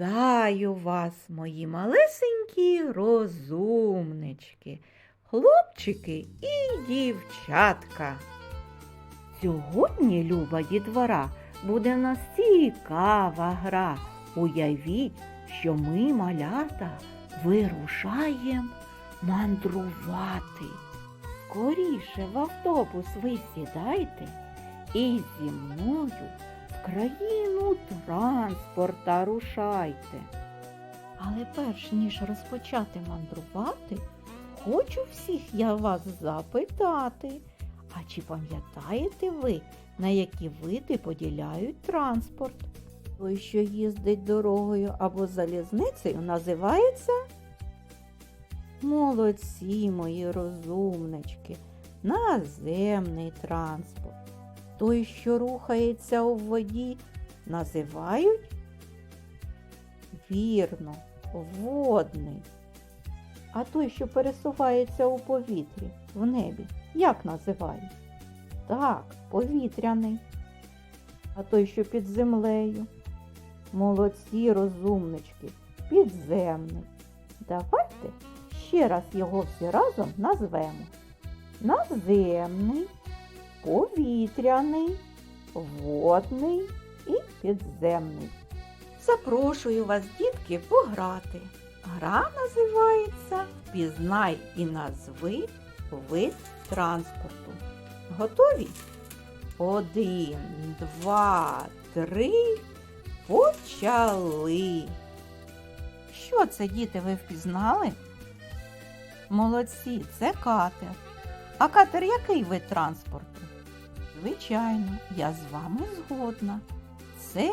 Вітаю вас, мої малесенькі розумнички, хлопчики і дівчатка. Сьогодні, люба дітвора, буде в нас цікава гра. Уявіть, що ми, малята, вирушаємо мандрувати. Скоріше в автобус ви сідайте і зі мною в країну транспорта рушайте. Але перш ніж розпочати мандрувати, хочу всіх я вас запитати. А чи пам'ятаєте ви, на які види поділяють транспорт? Той, що їздить дорогою або залізницею, називається Молодці, мої розумнички, наземний транспорт. Той, що рухається у воді, називають вірно, водний. А той, що пересувається у повітрі, в небі, як називають? Так, повітряний. А той, що під землею. Молодці розумнички, підземний. Давайте ще раз його всі разом назвемо. Наземний, повітряний, водний і підземний. Запрошую вас, дітки, пограти. Гра називається Пізнай і назви вид транспорту. Готові? Один, два, три. Почали. Що це, діти, ви впізнали? Молодці, це катер. А катер який вид транспорту? Звичайно, я з вами згодна. Це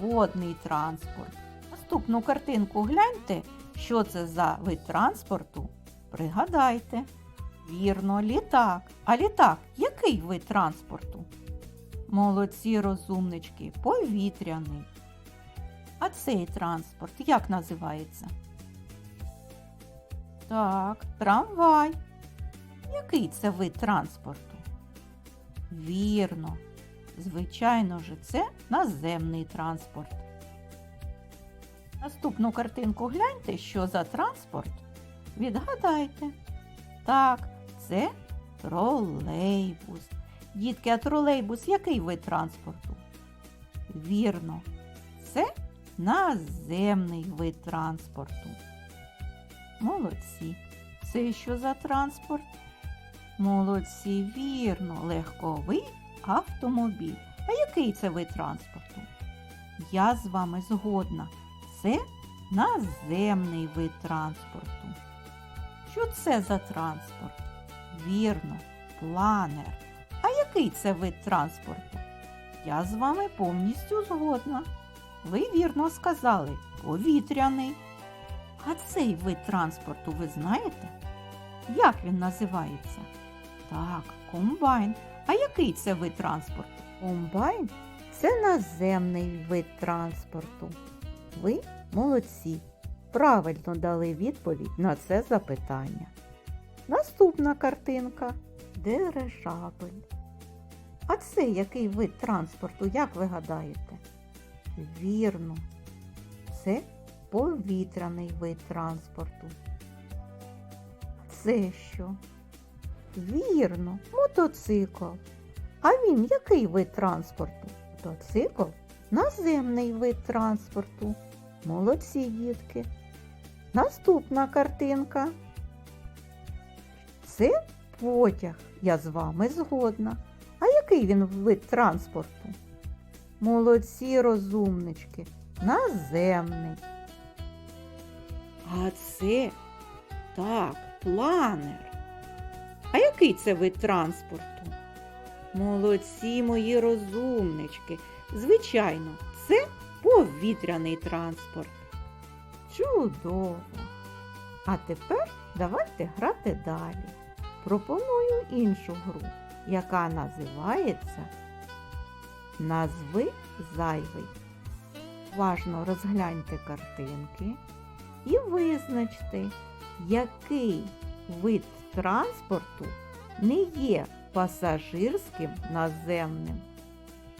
водний транспорт. Наступну картинку гляньте, що це за вид транспорту. Пригадайте. Вірно, літак. А літак який вид транспорту? Молодці розумнички, повітряний. А цей транспорт як називається? Так, трамвай. Який це вид транспорту? Вірно. Звичайно ж, це наземний транспорт. Наступну картинку гляньте, що за транспорт. Відгадайте. Так, це тролейбус. Дітки, а тролейбус який вид транспорту? Вірно, це наземний вид транспорту. Молодці. Це що за транспорт? Молодці, вірно, легковий автомобіль. А який це вид транспорту? Я з вами згодна. Це наземний вид транспорту. Що це за транспорт? Вірно, планер. А який це вид транспорту? Я з вами повністю згодна. Ви вірно сказали повітряний. А цей вид транспорту ви знаєте? Як він називається? Так, комбайн. А який це вид транспорту? Комбайн це наземний вид транспорту. Ви молодці. Правильно дали відповідь на це запитання. Наступна картинка дирижабель. А це який вид транспорту, як ви гадаєте? Вірно, це повітряний вид транспорту. Це що? Вірно, мотоцикл. А він який вид транспорту? Мотоцикл наземний вид транспорту. Молодці дітки. Наступна картинка. Це потяг. Я з вами згодна. А який він вид транспорту? Молодці розумнички. Наземний. А це так, планер. А який це вид транспорту? Молодці мої розумнички. Звичайно, це повітряний транспорт. Чудово! А тепер давайте грати далі. Пропоную іншу гру, яка називається Назви зайвий. Уважно розгляньте картинки і визначте, який вид транспорту не є пасажирським наземним.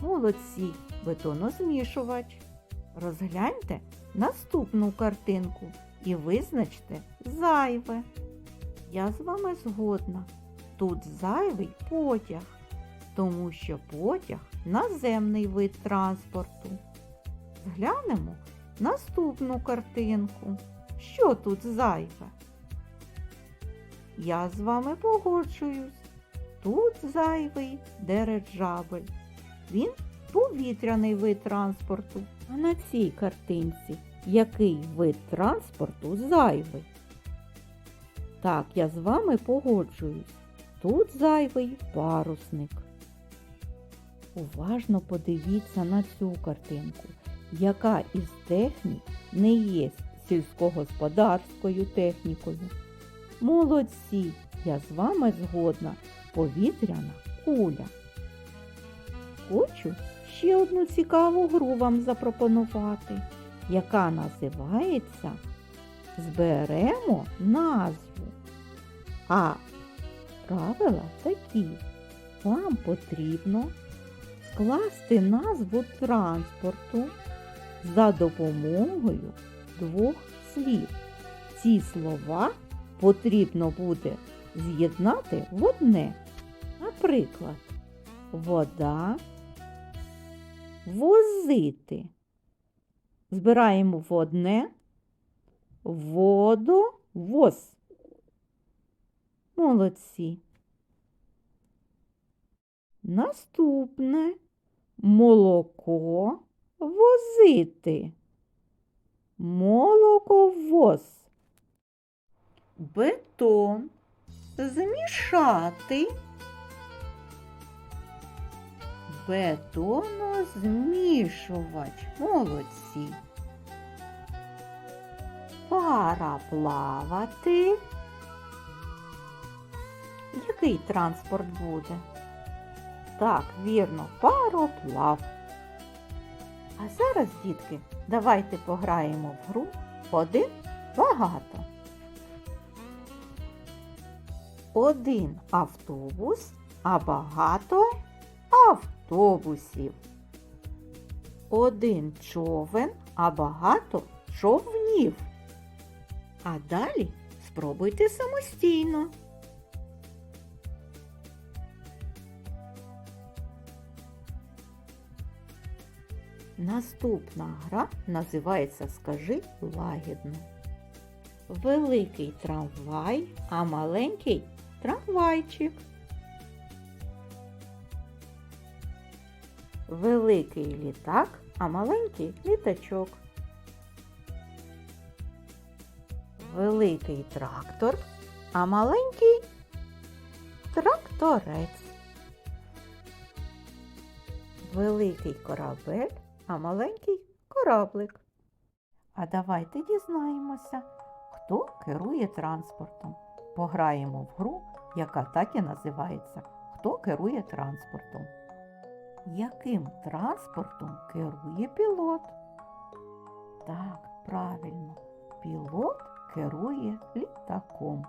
Молодці, бетонозмішувач. Розгляньте наступну картинку і визначте зайве. Я з вами згодна. Тут зайвий потяг, тому що потяг наземний вид транспорту. Зглянемо наступну картинку. Що тут зайве? Я з вами погоджуюсь. Тут зайвий дирижабель. Він повітряний вид транспорту. А на цій картинці який вид транспорту зайвий? Так, я з вами погоджуюсь. Тут зайвий парусник. Уважно подивіться на цю картинку, яка із технік не є сільськогосподарською технікою. Молодці, я з вами згодна, повітряна куля. Хочу ще одну цікаву гру вам запропонувати, яка називається Зберемо назву. А правила такі. Вам потрібно скласти назву транспорту за допомогою двох слів. Ці слова потрібно буде з'єднати в одне. Наприклад, вода, возити. Збираємо в одне водовоз. Молодці. Наступне молоко возити. Молоковоз. Бетон змішати. Бетонозмішувач. Молодці. Параплавати. Який транспорт буде? Так, вірно, пароплав. А зараз, дітки, давайте пограємо в гру один багато. Один автобус, а багато автобусів. Один човен, а багато човнів. А далі спробуйте самостійно. Наступна гра називається Скажи лагідно. Великий трамвай, а маленький трамвайчик. Великий літак, а маленький літачок. Великий трактор, а маленький тракторець. Великий корабель, а маленький кораблик. А давайте дізнаємося, хто керує транспортом. Пограємо в гру, яка так і називається Хто керує транспортом. Яким транспортом керує пілот? Так, правильно, пілот керує літаком.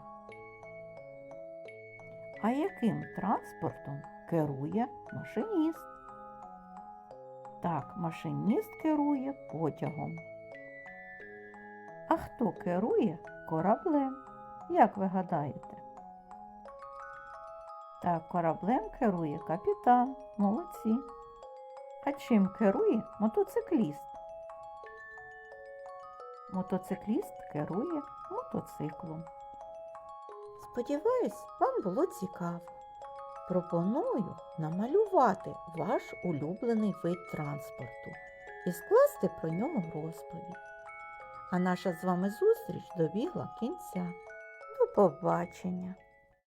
А яким транспортом керує машиніст? Так, машиніст керує потягом. А хто керує кораблем? Як ви гадаєте? Так, кораблем керує капітан. Молодці. А чим керує мотоцикліст? Мотоцикліст керує мотоциклом. Сподіваюсь, вам було цікаво. Пропоную намалювати ваш улюблений вид транспорту і скласти про нього розповідь. А наша з вами зустріч добігла кінця. До побачення!